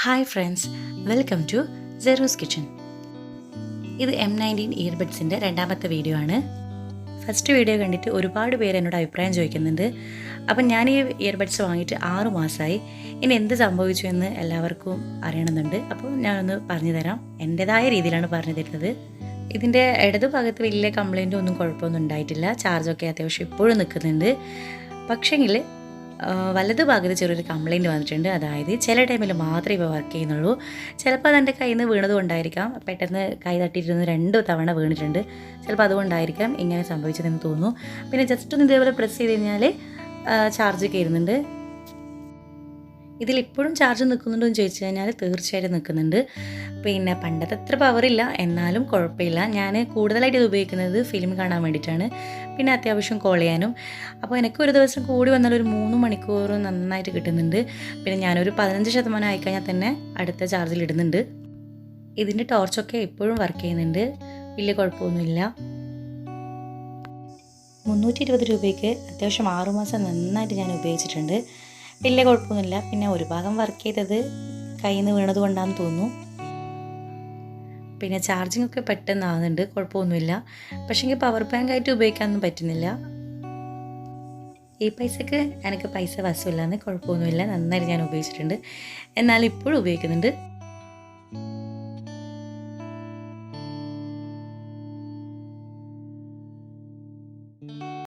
Hi friends welcome to Seru's kitchen ഇത് M nineteen ഇയർബഡ്സിന്റെ രണ്ടാമത്തെ വീഡിയോ ആണ്. ഫസ്റ്റ് വീഡിയോ കണ്ടിട്ട് ഒരുപാട് പേര് എന്നോട് അഭിപ്രായം ചോദിക്കുന്നുണ്ട്. അപ്പം ഞാൻ ഈ ഇയർബഡ്സ് വാങ്ങിയിട്ട് ആറു മാസമായി ഇനി എന്ത് സംഭവിച്ചു എന്ന് എല്ലാവർക്കും അറിയണമെന്നുണ്ട്. അപ്പോൾ ഞാനൊന്ന് പറഞ്ഞു തരാം. എന്റെതായ രീതിയിലാണ് പറഞ്ഞു തരുന്നത്. ഇതിന്റെ ഇടതു ഭാഗത്ത് വലിയ കംപ്ലയിന്റ് ഒന്നും കുഴപ്പമൊന്നും ഉണ്ടായിട്ടില്ല. ചാർജൊക്കെ അത്യാവശ്യം ഇപ്പോഴും നിൽക്കുന്നുണ്ട്. പക്ഷേങ്കിൽ വലത് ഭാഗത്ത് ചെറിയൊരു കംപ്ലയിന്റ് വന്നിട്ടുണ്ട്. അതായത് ചില ടൈമിൽ മാത്രമേ ഇപ്പോൾ വർക്ക് ചെയ്യുന്നുള്ളൂ. ചിലപ്പോൾ അതെന്റെ കയ്യിൽ നിന്ന് വീണത് കൊണ്ടായിരിക്കാം പെട്ടെന്ന് കൈ തട്ടിയിരുന്ന് രണ്ട് തവണ വീണിട്ടുണ്ട്. ചിലപ്പോൾ അതുകൊണ്ടായിരിക്കാം ഇങ്ങനെ സംഭവിച്ചതെന്ന് തോന്നുന്നു. പിന്നെ ജസ്റ്റ് ഒന്ന് ഇതേപോലെ പ്രസ് ചെയ്ത് കഴിഞ്ഞാൽ ചാർജ് കയറുന്നുണ്ട് ഇതിലിപ്പോഴും ചാർജ് നിൽക്കുന്നുണ്ടോ എന്ന് ചോദിച്ചു കഴിഞ്ഞാൽ തീർച്ചയായിട്ടും നിൽക്കുന്നുണ്ട്. പിന്നെ പണ്ടത്തെ അത്ര പവറില്ല എന്നാലും കുഴപ്പമില്ല. ഞാൻ കൂടുതലായിട്ട് ഇത് ഉപയോഗിക്കുന്നത് ഫിലിം കാണാൻ വേണ്ടിയിട്ടാണ്. പിന്നെ അത്യാവശ്യം കോൾ ചെയ്യാനും. അപ്പോൾ എനിക്ക് ഒരു ദിവസം കൂടി വന്നാൽ ഒരു മൂന്ന് മണിക്കൂർ നന്നായിട്ട് കിട്ടുന്നുണ്ട്. പിന്നെ ഞാനൊരു പതിനഞ്ച് ശതമാനം ആയിക്കഴിഞ്ഞാൽ തന്നെ അടുത്ത ചാർജിൽ ഇടുന്നുണ്ട്. ഇതിന്റെ ടോർച്ചൊക്കെ ഇപ്പോഴും വർക്ക് ചെയ്യുന്നുണ്ട്. വലിയ കുഴപ്പമൊന്നുമില്ല. മുന്നൂറ്റി ഇരുപത് രൂപയ്ക്ക് അത്യാവശ്യം ആറുമാസം നന്നായിട്ട് ഞാൻ ഉപയോഗിച്ചിട്ടുണ്ട്. വലിയ കുഴപ്പമൊന്നുമില്ല. പിന്നെ ഒരു ഭാഗം വർക്ക് ചെയ്തത് കയ്യിൽ നിന്ന് വീണത് കൊണ്ടാണെന്ന് തോന്നുന്നു. പിന്നെ ചാർജിങ് ഒക്കെ പെട്ടെന്ന് ആകുന്നുണ്ട് കുഴപ്പമൊന്നുമില്ല. പക്ഷേങ്കിൽ പവർ ബാങ്ക് ആയിട്ട് ഉപയോഗിക്കാനൊന്നും പറ്റുന്നില്ല. ഈ പൈസക്ക് എനിക്ക് പൈസ വസമില്ലാന്ന് കുഴപ്പമൊന്നുമില്ല. നന്നായിട്ട് ഞാൻ ഉപയോഗിച്ചിട്ടുണ്ട്. എന്നാൽ ഇപ്പോഴും ഉപയോഗിക്കുന്നുണ്ട്.